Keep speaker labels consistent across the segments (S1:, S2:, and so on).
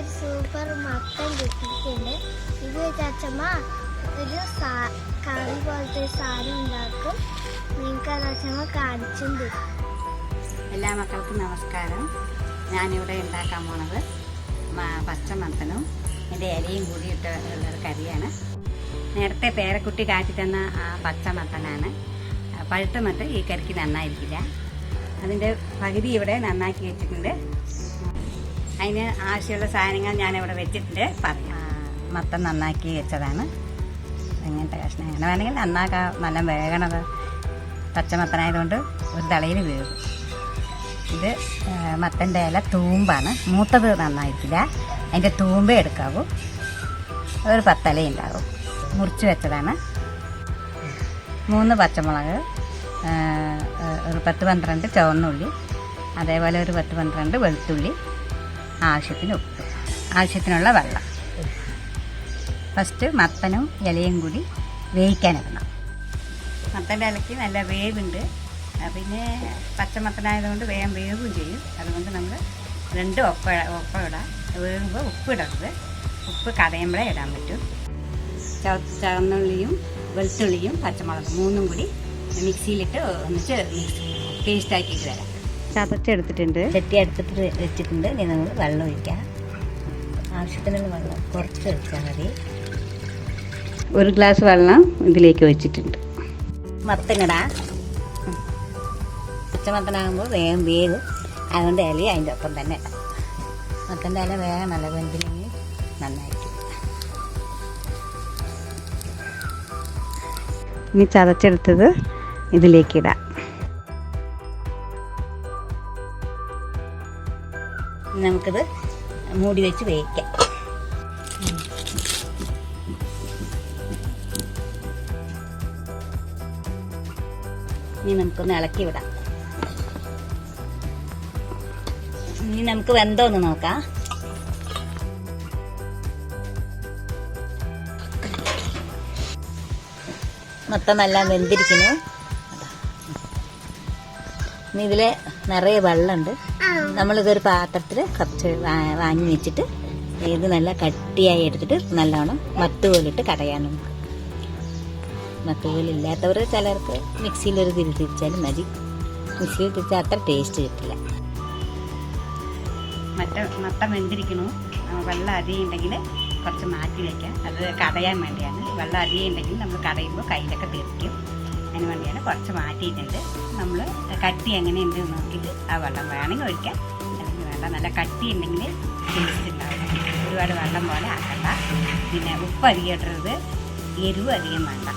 S1: നമുക്കൊരു സൂപ്പർ മത്തൻ കിട്ടിയിട്ടുണ്ട്. ഇത് വെച്ചമ്മ ഒരു കറി പോലത്തെ ഒരു സാധനം ഉണ്ടാക്കും. നിങ്ങൾക്ക് അത് അച്ഛമ്മ കാണിച്ചും
S2: എല്ലാ മക്കൾക്കും നമസ്കാരം. ഞാനിവിടെ ഉണ്ടാക്കാൻ പോണത് പച്ച പച്ചമത്തനും എന്റെ ഇലയും കൂടി ഇട്ട് ഉള്ളൊരു കറിയാണ്. നേരത്തെ പേരക്കുട്ടി കാറ്റി തന്ന ആ പച്ചമത്തനാണ് മത്തനാണ്. പഴുത്ത മത്തൻ ഈ കറിക്ക് നന്നായിരിക്കില്ല. അതിന്റെ പകുതി ഇവിടെ നന്നാക്കി വെച്ചിട്ടുണ്ട്. അതിന് ആവശ്യമുള്ള സാധനങ്ങൾ ഞാനിവിടെ വെച്ചിട്ടുണ്ട്. മത്തൻ നന്നാക്കി വെച്ചതാണ്. ഇങ്ങനത്തെ കഷ്ണം അങ്ങനെ വേണമെങ്കിൽ നന്നാക്കാം. നല്ല വേഗണത് പച്ചമത്തനായതുകൊണ്ട് ഒരു തളയിൽ വീഴും. ഇത് മത്തന്റെ ഇല തൂമ്പാണ്. മൂത്തത് നന്നായിട്ടില്ല. അതിന്റെ തൂമ്പേ എടുക്കാവൂ. ഒരു പത്തല ഉണ്ടാകും മുറിച്ച് വെച്ചതാണ്. മൂന്ന് പച്ചമുളക് ഒരു പത്ത് പന്ത്രണ്ട് ചുവന്നുള്ളി അതേപോലെ ഒരു പത്ത് പന്ത്രണ്ട് വെളുത്തുള്ളി ആവശ്യത്തിന് ഉപ്പ് ആവശ്യത്തിനുള്ള വെള്ളം. ഫസ്റ്റ് മത്തനും ഇലയും കൂടി വേവിക്കാനിടണം മത്തന്റെ ഇലയ്ക്ക് നല്ല വേവുണ്ട്. പിന്നെ പച്ചമത്തനായതുകൊണ്ട് വേഗം വേവും ചെയ്യും. അതുകൊണ്ട് നമ്മൾ രണ്ട് ഒപ്പ ഒപ്പ ഇടാം. വേവുമ്പോൾ ഉപ്പ് ഇടരുത്. ഉപ്പ് കടയുമ്പോഴേ ഇടാൻ പറ്റും. ചവന്നുള്ളിയും വെളുത്തുള്ളിയും പച്ചമുളകും മൂന്നും കൂടി മിക്സിയിലിട്ട് ഒന്നിച്ച് പേസ്റ്റാക്കിയിട്ട് വരാം. ചതച്ചെടുത്തിട്ടുണ്ട്. ചട്ടി എടുത്തിട്ട് വെച്ചിട്ടുണ്ട്. ഇനി നമ്മൾ വെള്ളം ഒഴിക്കാം. ആവശ്യത്തിനുള്ള വെള്ളം കുറച്ച് ഒഴിച്ചാൽ മതി. ഒരു ഗ്ലാസ് വെള്ളം ഇതിലേക്ക് ഒഴിച്ചിട്ടുണ്ട്. മത്തങ്ങടാ. പച്ചമത്തനാകുമ്പോൾ വേഗം വേഗം അതുകൊണ്ട് ഇല അതിന്റെ ഒപ്പം തന്നെ. മത്തന്റെ ഇല വേഗം നല്ല വെന്തില്ലെങ്കിൽ നന്നായിരിക്കും. ഇനി ചതച്ചെടുത്തത് ഇതിലേക്ക് നമുക്കിത് മൂടി വെച്ച് വേവിക്കാം. ഇനി നമുക്കൊന്ന് ഇളക്കി വിടാം. ഇനി നമുക്ക് വെന്തോ ഒന്ന് നോക്കാം. മൊത്തം നല്ല വെന്തിരിക്കുന്നു. ഇനി ഇതിൽ നിറയെ വെള്ളമുണ്ട്. നമ്മളിതൊരു പാത്രത്തിൽ കുറച്ച് വാങ്ങി വെച്ചിട്ട് ഇത് നല്ല കട്ടിയായി എടുത്തിട്ട് നല്ലോണം മത്തുപോലിട്ട് കടയാൻ നമുക്ക്. മത്തുപോലില്ലാത്തവർ ചിലർക്ക് മിക്സിയിലൊരു തിരി തിരിച്ചാലും മതി. മിക്സിയിൽ തിരിച്ചാൽ അത്ര ടേസ്റ്റ് കിട്ടില്ല. മറ്റ മട്ട വെന്തിരിക്കണു. വെള്ളം അധികം ഉണ്ടെങ്കിൽ കുറച്ച് മാറ്റി വയ്ക്കാം അത് കടയാൻ വേണ്ടിയാണ്. വെള്ളം അധികം ഉണ്ടെങ്കിൽ നമ്മൾ കടയുമ്പോൾ കയ്യിലൊക്കെ തെറിക്കും വേണ്ടിയാണ് കുറച്ച് മാറ്റിയിട്ടുണ്ട്. നമ്മൾ കട്ടി എങ്ങനെയുണ്ട് നോക്കിയിട്ട് ആ വെള്ളം വേണമെങ്കിൽ ഒഴിക്കാം. അല്ലെങ്കിൽ വേണ്ട നല്ല കട്ടി ഉണ്ടെങ്കിൽ ടേസ്റ്റ് ഉണ്ടാവും ഒരുപാട് വെള്ളം പോലെ ആക്കണ്ട. പിന്നെ ഉപ്പ് അധികം ഇടരുത് എരിവ് അധികം വേണ്ട.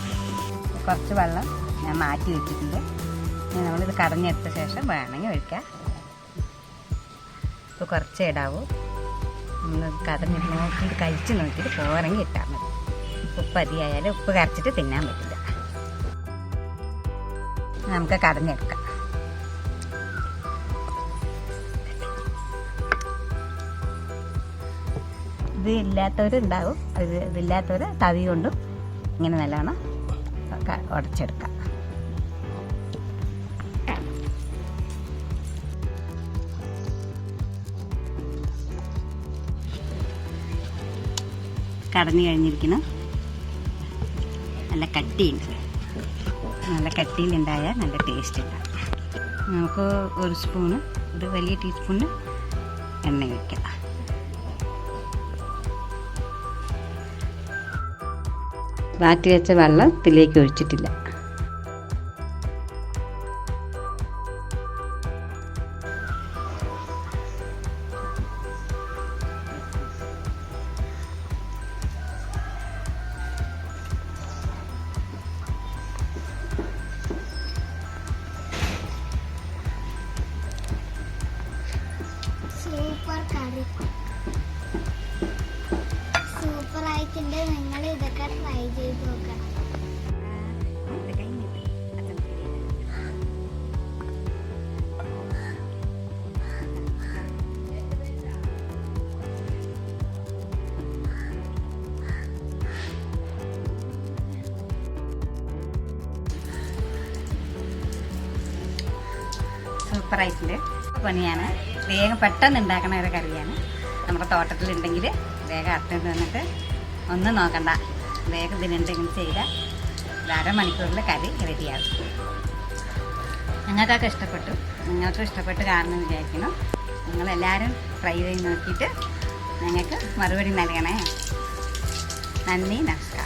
S2: കുറച്ച് വെള്ളം ഞാൻ മാറ്റി വെച്ചിട്ടുണ്ട്. നമ്മളിത് കടഞ്ഞെടുത്ത ശേഷം വേണമെങ്കിൽ ഒഴിക്കാം. ഇപ്പോൾ കുറച്ചേ ഇടാവൂ. നമ്മൾ കടഞ്ഞിട്ട് നോക്കിയിട്ട് കഴിച്ച് നോക്കിയിട്ട് പോരെങ്കിൽ ഇട്ടാൽ മതി. ഉപ്പ് അധികമായാലും ഉപ്പ് കരച്ചിട്ട് തിന്നാൻ പറ്റില്ല. നമുക്ക് കടഞ്ഞെടുക്കാം. ഇത് ഇല്ലാത്തവരുണ്ടാവും ഇത് ഇതില്ലാത്തവർ തവി കൊണ്ടും ഇങ്ങനെ നല്ലോണം ഉടച്ചെടുക്കാം. കടഞ്ഞു കഴിഞ്ഞിരിക്കുന്നു. നല്ല കട്ടിയുണ്ട്. നല്ല കട്ടിയിലുണ്ടായാൽ നല്ല ടേസ്റ്റ് ഉണ്ടാകും നമുക്ക് ഒരു സ്പൂണ് ഒരു വലിയ ടീസ്പൂണ് എണ്ണ വയ്ക്കാം ബാക്കി വെച്ച വെള്ളം ഇതിലേക്ക് ഒഴിച്ചിട്ടില്ല.
S1: സൂപ്പർ കറി. സൂപ്പർ ആയിട്ടുണ്ട് നിങ്ങൾ ഇതൊക്കെ ട്രൈ ചെയ്ത് നോക്കണം
S2: സൂപ്പറായിട്ടുണ്ട്. പണിയാണ്. വേഗം പെട്ടെന്ന് ഉണ്ടാക്കണ ഒരു കറിയാണ്. നമ്മുടെ തോട്ടത്തിലുണ്ടെങ്കിൽ വേഗം അറുത്തുകൊണ്ട് വന്നിട്ട് ഒന്നും നോക്കണ്ട. വേഗം ഇതിനെന്തെങ്കിലും ചെയ്താൽ അരമണിക്കൂറിൽ കറി റെഡിയാകും. ഞങ്ങൾക്കൊക്കെ ഇഷ്ടപ്പെട്ടു. നിങ്ങൾക്കും ഇഷ്ടപ്പെട്ട് കാണുമെന്ന് വിചാരിക്കുന്നു. നിങ്ങളെല്ലാവരും ട്രൈ ചെയ്ത് നോക്കിയിട്ട് ഞങ്ങൾക്ക് മറുപടി നൽകണേ. നന്ദി നമസ്കാരം.